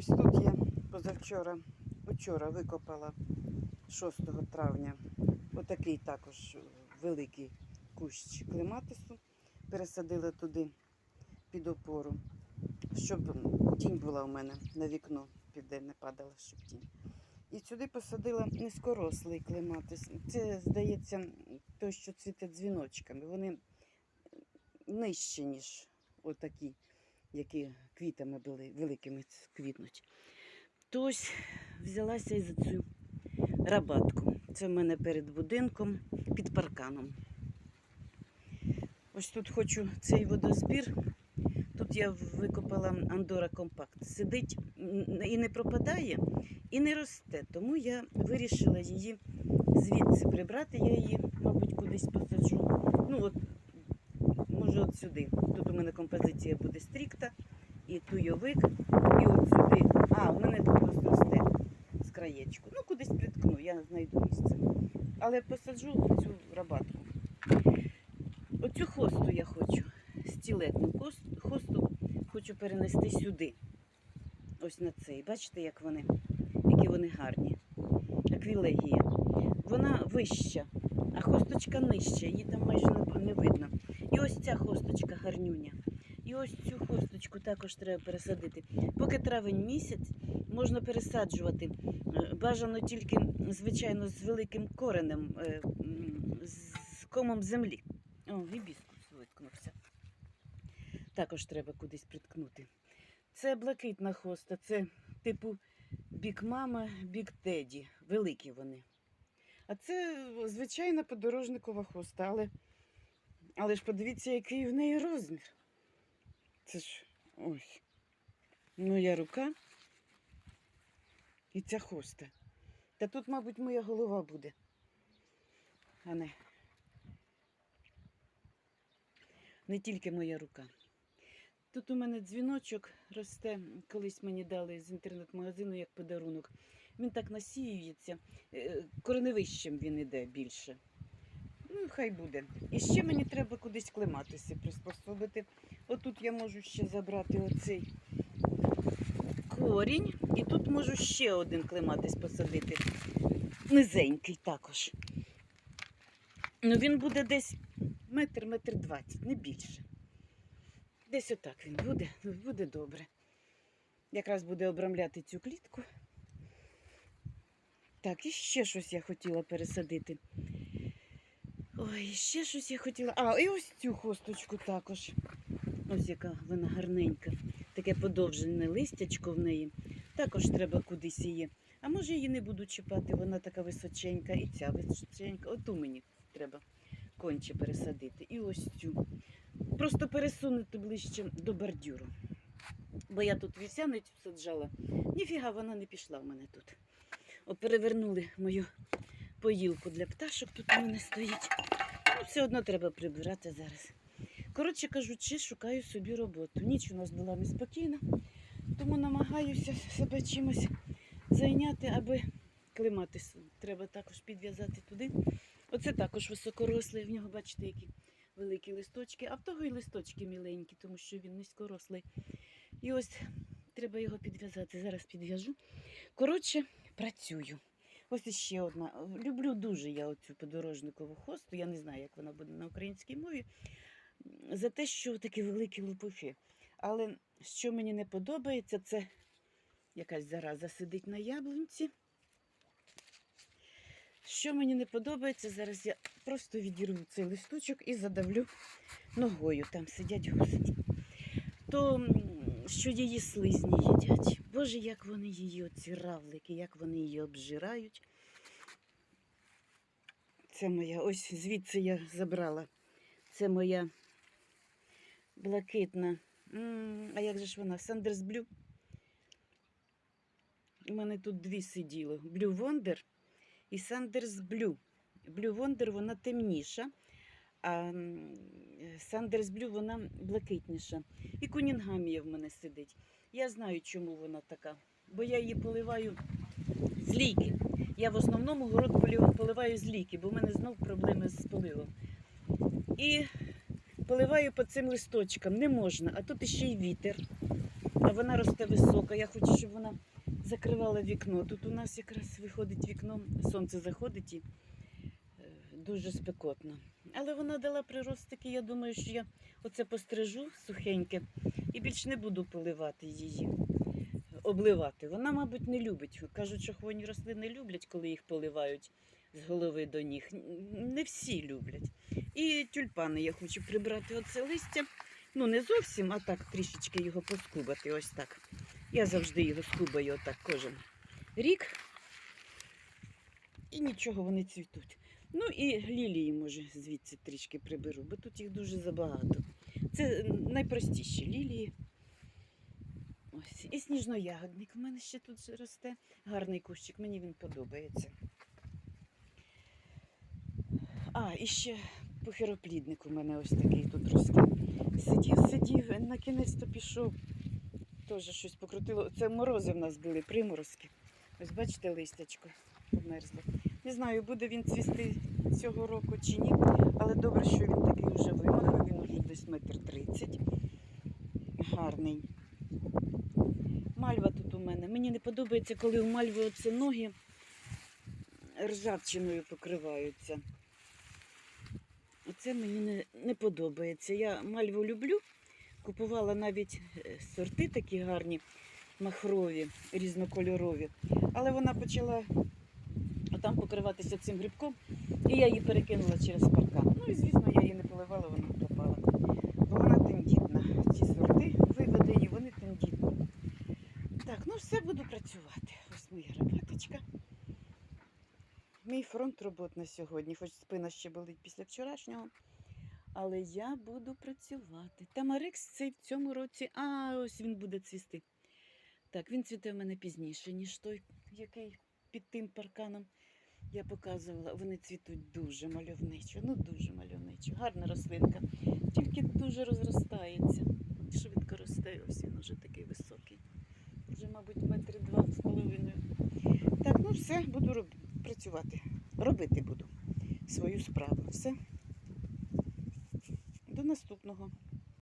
Ось тут я позавчора, вчора викопала 6 травня. Отакий також великий кущ клематису. Пересадила туди під опору, щоб тінь була у мене на вікно, піде не падала, щоб тінь. І сюди посадила низькорослий клематис. Це, здається, той, що цвіте дзвіночками. Вони нижчі, ніж отакі, які квітами були, великими квітнуть. То ось взялася і за цю рабатку. Це в мене перед будинком, під парканом. Ось тут хочу цей водозбір. Тут я викопала Андора Компакт. Сидить і не пропадає, і не росте. Тому я вирішила її звідси прибрати. Я її, мабуть, кудись посаджу. Ну, от, от сюди. Тут у мене композиція буде стрікта і туйовик, і от сюди. А, у мене тут ось росте з краєчку. Ну, кудись приткну, я знайду місце. Але посаджу цю рабатку. Оцю хосту я хочу, стілетну хосту хочу перенести сюди. Ось на цей. Бачите, як вони, які вони гарні. Аквілегія. Вона вища, а хосточка нижча, її там майже не видно. І ось ця хосточка гарнюня. І ось цю хосточку також треба пересадити. Поки травень місяць можна пересаджувати. Е, Бажано тільки, звичайно, з великим коренем, е, з комом землі. О, гібіскус виткнувся. Також треба кудись приткнути. Це блакитна хоста, це типу бік мама, бік теді. Великі вони. А це звичайна подорожникова хоста, але, але ж подивіться, який в неї розмір. Це ж ось. Моя рука і ця хоста. Та тут, мабуть, моя голова буде. А не. Не тільки моя рука. Тут у мене дзвіночок росте, колись мені дали з інтернет-магазину як подарунок. Він так насіюється, е, кореневищем він іде більше. Ну, хай буде. І ще мені треба кудись клематися, приспособити. Отут я можу ще забрати оцей корінь, і тут можу ще один клематис посадити. Низенький також. Ну, він буде десь метр, метр двадцять, не більше. Десь отак він буде, буде добре. Якраз буде обрамляти цю клітку. Так, і ще щось я хотіла пересадити. Ой, ще щось я хотіла. А, і ось цю хосточку також. Ось яка вона гарненька. Таке подовжене листячко в неї. Також треба кудись її. А може її не буду чіпати, вона така височенька, і ця височенька. Оту мені треба конче пересадити. І ось цю. Просто пересунути ближче до бордюру. Бо я тут вівсяницю саджала. Ніфіга вона не пішла в мене тут. О, перевернули мою поїлку для пташок, тут у мене стоїть. Ну, все одно треба прибирати зараз. Коротше кажучи, шукаю собі роботу. Ніч у нас була неспокійна, тому намагаюся себе чимось зайняти, аби клематис. Треба також підв'язати туди. Оце також високорослий. В нього, бачите, які великі листочки, а в того і листочки міленькі, тому що він низькорослий. І ось треба його підв'язати. Зараз підв'яжу. Коротше, працюю. Ось іще одна. Люблю дуже я оцю подорожникову хосту. Я не знаю, як вона буде на українській мові. За те, що такі великі лопухи. Але що мені не подобається, це якась зараза сидить на яблунці. Що мені не подобається, зараз я просто відірву цей листочок і задавлю ногою. Там сидять гусені. То що її слизні їдять. Боже, як вони її, оці равлики, як вони її обжирають. Це моя, ось звідси я забрала. Це моя блакитна. А як же ж вона? Сандерс Блю. У мене тут дві сиділо. Блю Вондер і Сандерс Блю. Блю Вондер вона темніша, а Сандерс Блю вона блакитніша. І Кунінгамія в мене сидить. Я знаю, чому вона така. Бо я її поливаю з ліки. Я в основному город поливаю з ліки, бо в мене знов проблеми з поливом. І поливаю по цим листочкам. Не можна, а тут іще й вітер. А вона росте висока. Я хочу, щоб вона закривала вікно. Тут у нас якраз виходить вікно, сонце заходить і дуже спекотно. Але вона дала прирост такий, я думаю, що я оце пострижу сухеньке і більш не буду поливати її, обливати. Вона, мабуть, не любить. Кажуть, що хвойні рослини люблять, коли їх поливають з голови до ніг. Не всі люблять. І тюльпани я хочу прибрати оце листя. Ну, не зовсім, а так трішечки його поскубати. Ось так. Я завжди його скубаю отак кожен рік. І нічого вони цвітуть. Ну і лілії, може, звідси трішки приберу, бо тут їх дуже забагато. Це найпростіші лілії. Ось. І сніжноягодник у мене ще тут росте. Гарний кущик, мені він подобається. А, і ще похироплідник у мене ось такий тут росте. Сидів, сидів, на кінець то пішов. Теж щось покрутило. Це морози в нас були, приморозки. Ось бачите, листячко померзло. Не знаю, буде він цвісти цього року чи ні, але добре, що він такий вже вимахав, він уже десь метр тридцять. Гарний. Мальва тут у мене. Мені не подобається, коли у мальви оце ноги ржавчиною покриваються. Оце мені не, не подобається. Я мальву люблю. Купувала навіть е, сорти такі гарні, махрові, різнокольорові. Але вона почала там покриватися цим грибком, і я її перекинула через паркан. Ну і звісно, я її не поливала, вона пропала. Бо вона тендітна. Ці сорти виведені, вони тендітні. Так, ну все буду працювати. Ось моя роботочка. Мій фронт робот на сьогодні, хоч спина ще болить після вчорашнього. Але я буду працювати. Тамарекс цей в цьому році, а ось він буде цвісти. Так, він цвіте в мене пізніше, ніж той, який під тим парканом я показувала. Вони цвітуть дуже мальовничо, ну дуже мальовничо. Гарна рослинка, тільки дуже розростається. Швидко росте, ось він уже такий високий. Вже, мабуть, метри два з половиною. Так, ну все, буду роб... працювати. Робити буду свою справу. Все. До наступного.